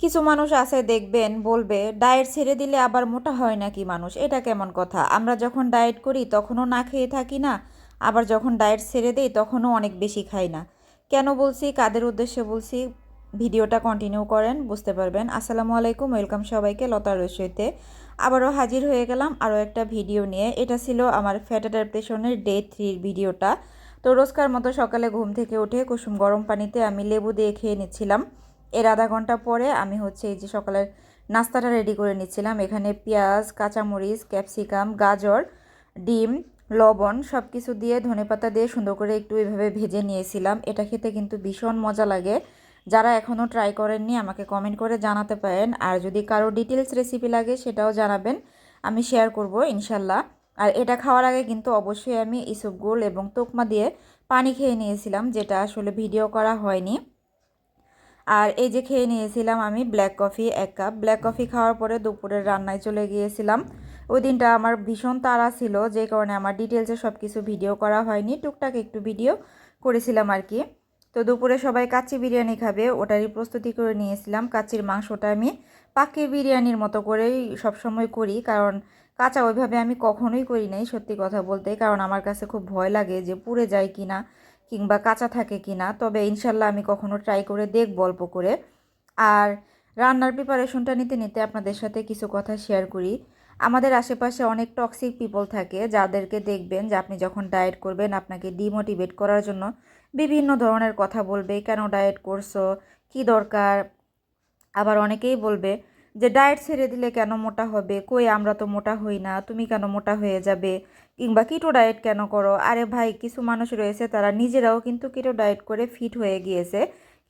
কিছু মানুষ আছে, দেখবেন, বলবে, ডায়েট ছেড়ে দিলে আবার মোটা হয় নাকি মানুষ? এটা কেমন কথা? আমরা যখন ডায়েট করি, তখনও না খেয়ে থাকি না, আবার যখন ডায়েট ছেড়ে দেই, তখনও অনেক বেশি খাই না। কেন বলছি? কাদের উদ্দেশ্যে বলছি? ভিডিওটা কন্টিনিউ করেন, বুঝতে পারবেন। আসসালামু আলাইকুম ওয়েলকাম সবাইকে লতা রসইতে। আবারও হাজির হয়ে গেলাম আরও একটা ভিডিও নিয়ে। এটা ছিল আমার ফ্যাট অ্যাডাপ্টেশনের ডে থ্রির ভিডিওটা। তো রোজকার মতো সকালে ঘুম থেকে উঠে কুসুম গরম পানিতে আমি লেবু দিয়ে খেয়ে নিচ্ছিলাম। এর আধা ঘণ্টা পরে আমি হচ্ছে এই যে সকালের নাস্তাটা রেডি করে নিচ্ছিলাম। এখানে পেঁয়াজ, কাঁচামরিচ ক্যাপসিকাম গাজর, ডিম, লবণ সব কিছু দিয়ে ধনেপাতা দিয়ে সুন্দর করে একটু এভাবে ভেজে নিয়েছিলাম। এটা খেতে কিন্তু ভীষণ মজা লাগে। যারা এখনও ট্রাই করেননি আমাকে কমেন্ট করে জানাতে পারেন। আর যদি কারও ডিটেলস রেসিপি লাগে সেটাও জানাবেন। আমি শেয়ার করব ইনশাল্লাহ। আর এটা খাওয়ার আগে কিন্তু অবশ্যই আমি ইসবগুল এবং তোকমা দিয়ে পানি খেয়ে নিয়েছিলাম, যেটা আসলে ভিডিও করা হয়নি। আর এই যে খেয়ে নিয়েছিলাম আমি ব্ল্যাক কফি এক কাপ ব্ল্যাক কফি খাওয়ার পরে দুপুরের রান্নায় চলে গিয়েছিলাম। ওই দিনটা আমার ভীষণ তাড়া ছিল, যে কারণে আমার ডিটেলসে সব কিছু ভিডিও করা হয়নি। টুকটাক একটু ভিডিও করেছিলাম আর কি। তো দুপুরে সবাই কাচ্চি বিরিয়ানি খাবে, ওটারই প্রস্তুতি করে নিয়েছিলাম। কাচ্চির মাংসটা আমি পাকি বিরিয়ানির মতো করেই সবসময় করি, কারণ কাঁচা ওইভাবে আমি কখনোই করি নাই, সত্যি কথা বলতে। কারণ আমার কাছে খুব ভয় লাগে যে পুড়ে যায় কি না কিংবা কাঁচা থাকে কি না তবে ইনশাল্লাহ আমি কখনো ট্রাই করে দেখব অল্প করে। আর রান্নার প্রিপারেশনটা নিতে নিতে আপনাদের সাথে কিছু কথা শেয়ার করি। আমাদের আশেপাশে অনেক টক্সিক পিপল থাকে, যাদেরকে দেখবেন যে আপনি যখন ডায়েট করবেন, আপনাকে ডিমোটিভেট করার জন্য বিভিন্ন ধরনের কথা বলবে, কেন ডায়েট করছ? কি দরকার? আবার অনেকেই বলবে যে ডায়েট ছেড়ে দিলে কেন মোটা হবে? কই আমরা তো মোটা হই না, তুমি কেন মোটা হয়ে যাবে? কিংবা কিটো ডায়েট কেন করো? আরে ভাই, কিছু মানুষ রয়েছে, তারা নিজেরাও কিন্তু কিটো ডায়েট করে ফিট হয়ে গিয়েছে,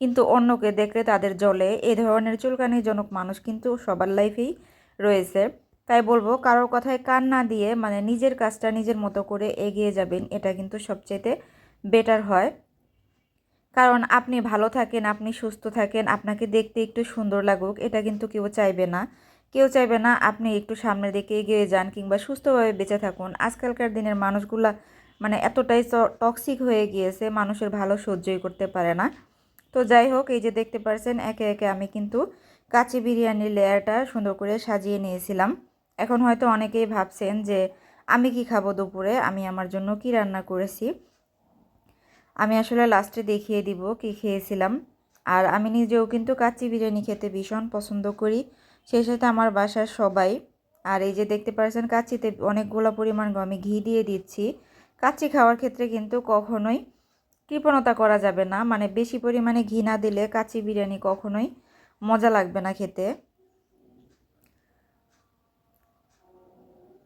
কিন্তু অন্যকে দেখলে তাদের জলে এ ধরনের চুলকানিজনক মানুষ কিন্তু সবার লাইফেই রয়েছে। তাই বলব, কারোর কথায় কান না দিয়ে মানে নিজের কাজটা নিজের মতো করে এগিয়ে যাবেন, এটা কিন্তু সবচেয়ে বেটার হয়। কারণ আপনি ভালো থাকেন, আপনি সুস্থ থাকেন, আপনাকে দেখতে একটু সুন্দর লাগুক, এটা কিন্তু কেউ চাইবে না। কেউ চাইবে না আপনি একটু সামনের দিকে এগিয়ে যান কিংবা সুস্থভাবে বেঁচে থাকুন। আজকালকার দিনের মানুষগুলা মানে এতটাই টক্সিক হয়ে গিয়েছে, মানুষের ভালো সহ্যই করতে পারে না। তো যাই হোক, এই যে দেখতে পারছেন, একে একে আমি কিন্তু কাঁচি বিরিয়ানির লেয়ারটা সুন্দর করে সাজিয়ে নিয়েছিলাম। এখন হয়তো অনেকেই ভাবছেন যে আমি কি খাব দুপুরে? আমি আমার জন্য কি রান্না করেছি? আমি আসলে লাস্টে দেখিয়ে দিব কি খেয়েছিলাম। আর আমি নিজেও কিন্তু কাচ্চি বিরিয়ানি খেতে ভীষণ পছন্দ করি। সেই সাথে আমার বাসার সবাই, আর এই যে দেখতে পাচ্ছেন কাচ্চিতে অনেকগুলো পরিমাণ আমি ঘি দিয়ে দিচ্ছি। কাচ্চি খাওয়ার ক্ষেত্রে কিন্তু কখনোই কৃপণতা করা যাবে না। মানে বেশি পরিমাণে ঘি না দিলে কাচ্চি বিরিয়ানি কখনোই মজা লাগবে না খেতে।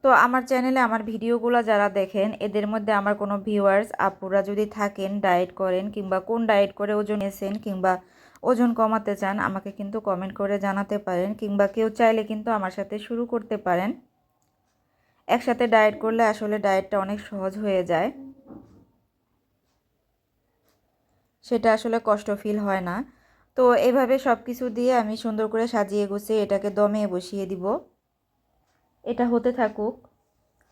তো আমার চ্যানেলে আমার ভিডিওগুলো যারা দেখেন, এদের মধ্যে আমার কোনো ভিউয়ার্স আপুরা যদি থাকেন ডায়েট করেন কিংবা কোন ডায়েট করে ওজন এসেন কিংবা ওজন কমাতে চান, আমাকে কিন্তু কমেন্ট করে জানাতে পারেন কিংবা কেউ চাইলে কিন্তু আমার সাথে শুরু করতে পারেন। একসাথে ডায়েট করলে আসলে ডায়েটটা অনেক সহজ হয়ে যায়। সেটা আসলে কষ্ট ফিল হয় না। তো এভাবে সব কিছু দিয়ে আমি সুন্দর করে সাজিয়ে গুছিয়ে এটাকে দমে বসিয়ে দিব। এটা হতে থাকুক।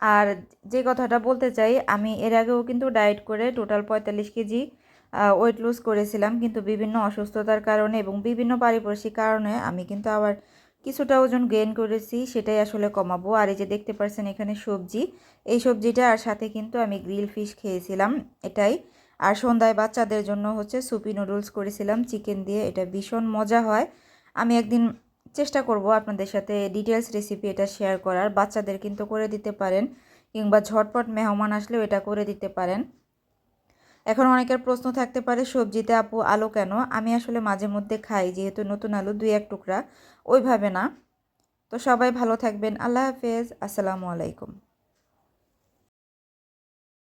আর যে কথাটা বলতে চাই, আমি এর আগেও কিন্তু ডায়েট করে টোটাল পঁয়তাল্লিশ কেজি ওয়েট লুজ করেছিলাম। কিন্তু বিভিন্ন অসুস্থতার কারণে এবং বিভিন্ন পারিপার্শ্বিক কারণে আমি কিন্তু আবার কিছুটা ওজন গেইন করেছি, সেটাই আসলে কমাবো। আর এই যে দেখতে পাচ্ছেন এখানে সবজি, এই সবজিটা আর সাথে কিন্তু আমি গ্রিল ফিশ খেয়েছিলাম, এটাই। আর সন্ধ্যায় বাচ্চাদের জন্য হচ্ছে সুপি নুডলস করেছিলাম, চিকেন দিয়ে, এটা ভীষণ মজা হয়। আমি একদিন চেষ্টা করব আপনাদের সাথে ডিটেলস রেসিপি এটা শেয়ার করার। বাচ্চাদের কিন্তু করে দিতে পারেন, কিংবা ঝটপট মেহমান আসলেও এটা করে দিতে পারেন। এখন অনেকের প্রশ্ন থাকতে পারে, সবজিতে আপু আলো কেন? আমি আসলে মাঝে মধ্যে খাই, যেহেতু নতুন আলু দুই এক টুকরা। ওইভাবে না। তো সবাই ভালো থাকবেন। আল্লাহ হাফেজ। আসসালামু আলাইকুম।